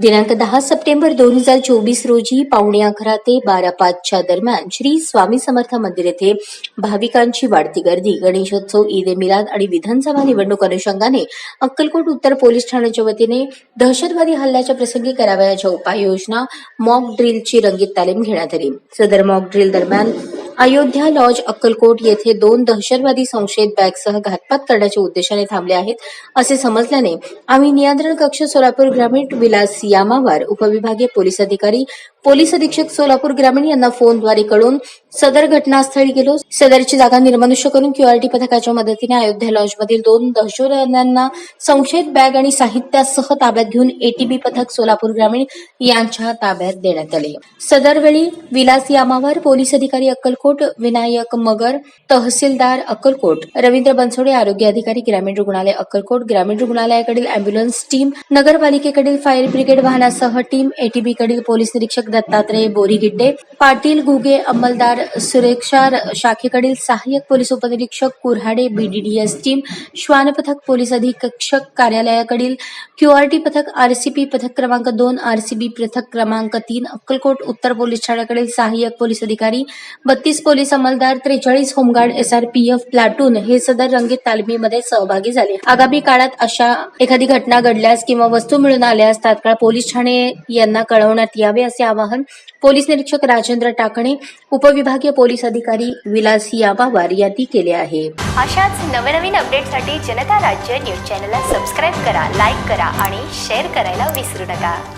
दिनांक दहा सप्टेंबर दोन हजार चोवीस रोजी पावणे अकरा ते बारा पाचच्या दरम्यान श्री स्वामी समर्थ मंदिर येथे भाविकांची वाढती गर्दी. गणेशोत्सव ईद ए मिलाद आणि विधानसभा निवडणूक अनुषंगाने अक्कलकोट उत्तर पोलीस ठाण्याच्या वतीने दहशतवादी हल्ल्याच्या प्रसंगी करावयाच्या उपाययोजना मॉक ड्रिलची रंगीत तालीम घेण्यात आली. सदर मॉक ड्रिल दरम्यान अयोध्या लॉज अक्कलकोट येथे दोन दहशतवादी संशयित बॅगसह घातपात करण्याच्या उद्देशाने थांबले आहेत असे समजल्याने आम्ही नियंत्रण कक्ष सोलापूर ग्रामीण विलास यामावार उपविभागीय पोलीस अधिकारी पोलीस अधीक्षक सोलापूर ग्रामीण यांना फोनद्वारे कळून सदर घटनास्थळी गेलो. सदरची जागा निर्मनुष्य करून क्यूआरटी पथकाच्या मदतीने अयोध्या लॉजमधील दोन दहशतवाद्यांना संशयित बॅग आणि साहित्यासह ताब्यात घेऊन एटीबी पथक सोलापूर ग्रामीण यांच्या ताब्यात देण्यात आले. सदरवेळी विलास यामावर पोलीस अधिकारी अक्कलकोट विनायक मगर तहसीलदार अक्कलकोट रवींद्र बनसोडे आरोग्य अधिकारी ग्रामीण रुग्णालय अक्कलकोट ग्रामीण रुग्णालयाकडील अँब्युलन्स टीम नगरपालिकेकडील फायर ब्रिगेड वाहनासह टीम एटीबीकडील पोलीस निरीक्षक दत्तात्रय बोरीगिड्डे पाटील घुगे अंमलदार सुरेक्षा शाखेकडील सहाय्यक पोलीस उपनिरीक्षक कुऱ्हाडे बीडीडीएस टीम श्वान पथक पोलीस अधीक्षक कार्यालयाकडील क्यूआरटी पथक आरसीपी पथक क्रमांक दोन आरसीबी पथक क्रमांक तीन अक्कलकोट उत्तर पोलीस ठाण्याकडील सहाय्यक पोलीस अधिकारी बत्तीस पोलीस अंमलदार त्रेचाळीस होमगार्ड एसआरपीएफ प्लाटून हे सदर रंगीत तालमीमध्ये सहभागी झाले. आगामी काळात अशा एखादी घटना घडल्यास किंवा वस्तू मिळून आल्यास तात्काळ पोलीस ठाणे यांना कळवण्यात यावे असे आवाहन पोलीस निरीक्षक राजेंद्र टाकणे उपविभागीय पोलीस अधिकारी विलास याबावार यांनी केले आहे. अशाच नवनवीन अपडेटसाठी जनता राज्य न्यूज चॅनलला सबस्क्राईब करा लाईक करा आणि शेअर करायला विसरू नका.